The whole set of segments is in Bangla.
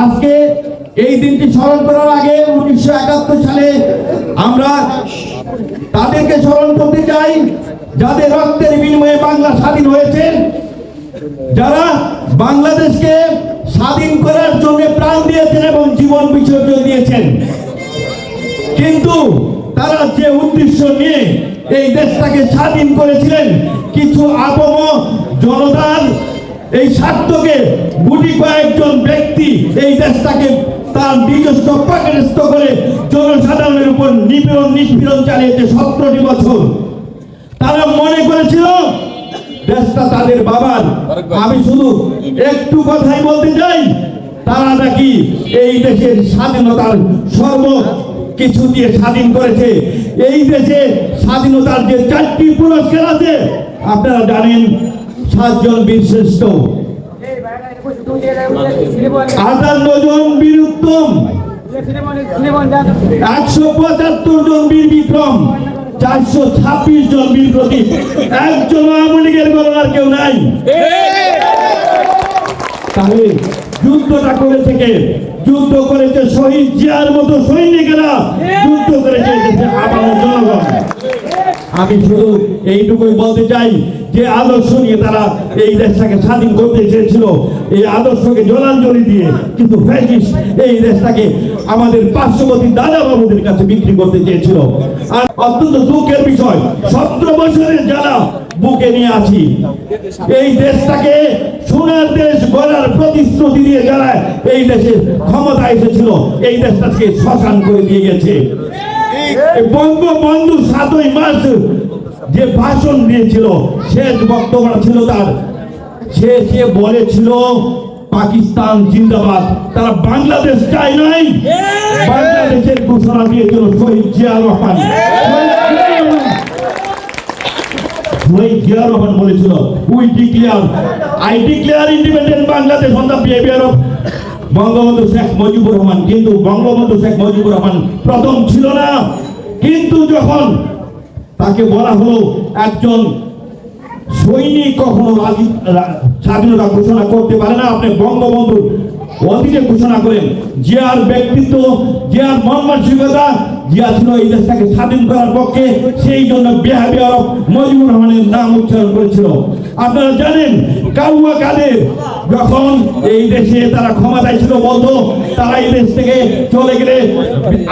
আজকে এই দিনটি স্মরণ করার আগে উনিশশো একাত্তর সালে আমরা তাদেরকে স্মরণ করতে চাই, যাদের রক্তের বিনিময়ে বাংলা স্বাধীন হয়েছে। যারা বাংলাদেশকে স্বাধীন করার জন্য প্রাণ দিয়েছেন এবং জীবন বিসর্জন দিয়েছেন। কিন্তু তারা যে উদ্দেশ্য নিয়ে এই দেশটাকে স্বাধীন করেছিলেন, কিছু আপম জনতার এই স্বার্থকে গুটি কয়েকজন ব্যক্তি এই দেশটাকে তার নিজস্ব পাকিস্ত করে জনসাধারণের উপর নিপীড়ন নিষ্পীড়ন চালিয়েছে সতেরোটি বছর। তারা মনে করেছিল, দেশটা তাদের বাবার। আমি শুধু একটু কথাই বলতে চাই, তারা নাকি এই দেশের স্বাধীনতার সর্ব কিছু দিয়ে স্বাধীন করেছে। এই দেশে স্বাধীনতার যে চারটি পুরস্কার আছে, আপনারা জানেন সাতজন বীর শ্রেষ্ঠ আটান্ন জন বীর উত্তম একশো পঁচাত্তর জন বীর বিক্রম। চারশো ছাব্বিশ জন বীর প্রদীপ। একজন আওয়ামী লীগের গণনার কেউ নাই। তাহলে যুদ্ধটা করেছে কে? যুদ্ধ করেছে শহীদ জিয়ার মতো সৈনিকেরা। যুদ্ধ করেছে দেশের জনগণ। আমি শুধু এইটুকুই বলতে চাই যে আদর্শ নিয়ে তারা এই দেশটাকে স্বাধীন করতে চেয়েছিল। এই আদর্শকে জলাঞ্জলি দিয়ে কিন্তু এই দেশটাকে আমাদের পার্শ্ববর্তী দাদা বাবুদের কাছে বিক্রি করতে চেয়েছিল। আর অত্যন্ত দুঃখের বিষয়, সতেরো বছরের যারা বুকে নিয়ে আছি। এই দেশটাকে সোনার দেশ গড়ার প্রতিশ্রুতি দিয়ে যারা এই দেশে ক্ষমতা এসেছিল এই দেশটাকে শ্মশান করে দিয়ে গেছে। বঙ্গবন্ধু সাতই মার্চ যে ভাষণ দিয়েছিল শেষ বক্তব্য ছিল তার সে সে বলেছিল পাকিস্তান জিন্দাবাদ তারা বাংলাদেশ চায় নাই। বাংলাদেশের ঘোষণা দিয়েছিল শহীদ জিয়া রহমান। শহীদ জিয়া রহমান বলেছিল we declare I declare independent Bangladesh on the behaviour of Bangabandhu Sheikh Mujibur Rahman, কিন্তু বঙ্গবন্ধু শেখ মুজিবুর রহমান প্রথম ছিল না। কিন্তু যখন তাকে বলা হলো একজন সৈনিক কখনো স্বাধীনতা ঘোষণা করতে পারে না। আপনি বঙ্গবন্ধু অতীতে ঘোষণা করেন, জিয়ার ব্যক্তিত্ব, জিয়ার মন মানসিকতা জিয়া ছিল এই দেশটাকে স্বাধীন করার পক্ষে, সেই জন্য অফ মজিবুর রহমানের নাম উচ্চারণ করেছিল। আপনারা জানেন, কাউয়া কাদের যখন এই দেশে তারা ক্ষমতায় ছিল বলতো, তারা এই দেশ থেকে চলে গেলে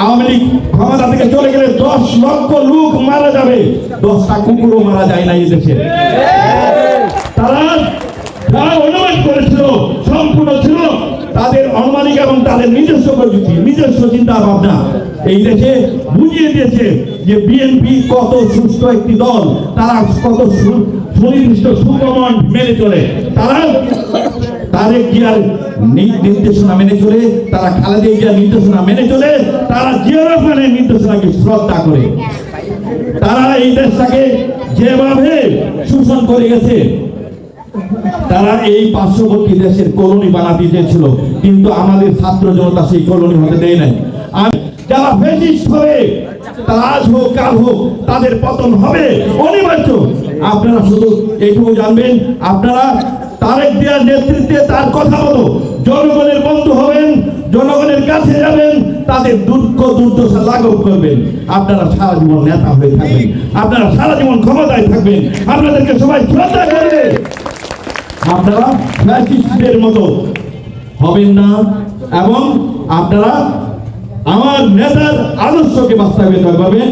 আওয়ামী লীগ ক্ষমতা থেকে চলে গেলে দশ লক্ষ লোক মারা যাবে। দশটা কুকুরও মারা যায় না এই দেশে। তারা যারা অনুমান করেছিল, সম্পূর্ণ ছিল, তাদের অনুমানিক এবং তাদের নিজস্ব প্রযুক্তি, নিজস্ব চিন্তা ভাবনা এই দেশে বুঝিয়ে দিয়েছে যে বিএনপি কত সুস্থ একটি দল, তারা কত সুনির্দিষ্ট সুকমন মেনে চলে। তারা তারেক জিয়ার নি- নির্দেশনা মেনে চলে, তারা খালেদা জিয়ার নির্দেশনা মেনে চলে, তারা জিয়া নির্দেশনাকে শ্রদ্ধা করে। তারা এই দেশটাকে যেভাবে শোষণ করে গেছে, তারা এই পার্শ্ববর্তী দেশের কলোনি বানাতে চেয়েছিল, কিন্তু আমাদের ছাত্র জনতা সেই কলোনি হতে দেয় নাই। আর যারা ফেসিস্ট হবে, তারা আজ হোক, কাল হোক, তাদের পতন হবে অনিবার্য। আপনারা শুধু এইটুকু জানবেন, আপনারা তারেক দেওয়ার নেতৃত্বে তার কথা মতো জনগণের বন্ধু হবেন, জনগণের কাছে যাবেন, তাদের দুঃখ দুর্দশা লাঘব করবেন। আপনারা সারা জীবন নেতা হয়ে থাকবেন, আপনারা সারা জীবন ক্ষমতায় থাকবেন, আপনাদেরকে সবাই শ্রদ্ধা করবে আপনারা ফ্যাসিস্টদের মতো হবেন না, এবং আপনারা আমার নেতার আদর্শকে বাস্তবায়িত করবেন